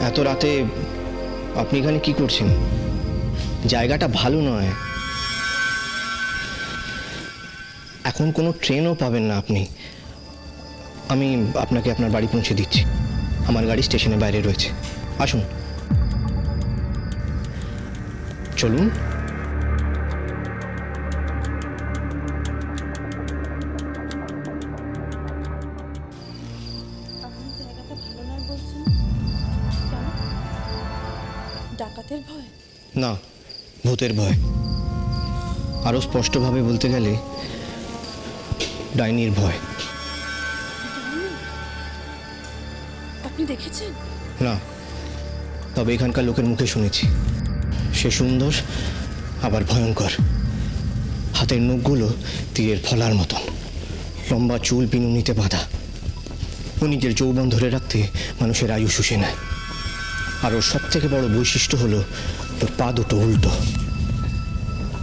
এত রাতে আপনি এখানে কি করছেন? জায়গাটা ভালো নয়। এখন কোনো ট্রেনও পাবেন না আপনি। আমি আপনাকে আপনার বাড়ি পৌঁছে দিচ্ছি। আমার গাড়ি স্টেশনের বাইরে রয়েছে। আসুন। চলুন। ডাকাতের ভয়? না ভূতের ভয়। আরও স্পষ্টভাবে বলতে গেলে ডাইনির ভয়? আপনি দেখেছেন? না তবে এখানকার লোকের মুখে শুনেছি। সে সুন্দর আবার ভয়ঙ্কর। হাতের নখগুলো তীরের ফলার মতন। লম্বা চুল বিনুনিতে বাঁধা। ও নিজের যৌবন ধরে রাখতে মানুষের আয়ু শুষে নেয়। আর ওর সব থেকে বড় বৈশিষ্ট্য হলো ওর পা দুটো উল্টো।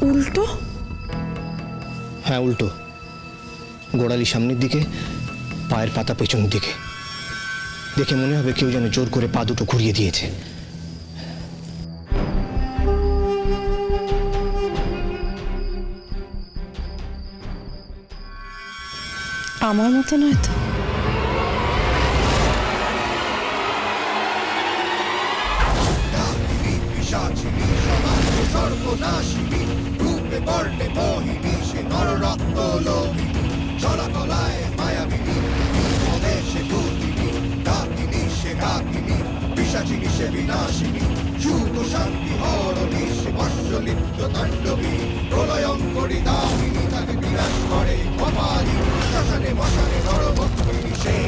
উল্টো? হ্যাঁ উল্টো। গোড়ালি সামনের দিকে পায়ের পাতা পেছনের দিকে। দেখে মনে হবে কেউ যেন জোর করে পা দুটো ঘুরিয়ে দিয়েছে। আমার মতো নয় তো? পিশাচিনী সমাজে সর্বনাশিনী রূপে বর্ণে মোহিনী সে নররক্ত লোহিনী চলাকলায় মায়াবিনী স্বদেশে ভূতিনী ডাকিনী সে ডাকিনী পিশাচিনী সে বিনাশিনী। যুগ শান্তি হরণী সে বর্ষলিপ্ত তাণ্ডবী। প্রলয়ঙ্করী দামিনী তাকে বিনাশ করে কপালি শ্মশানে মশানে নরভক্ষিনী সেই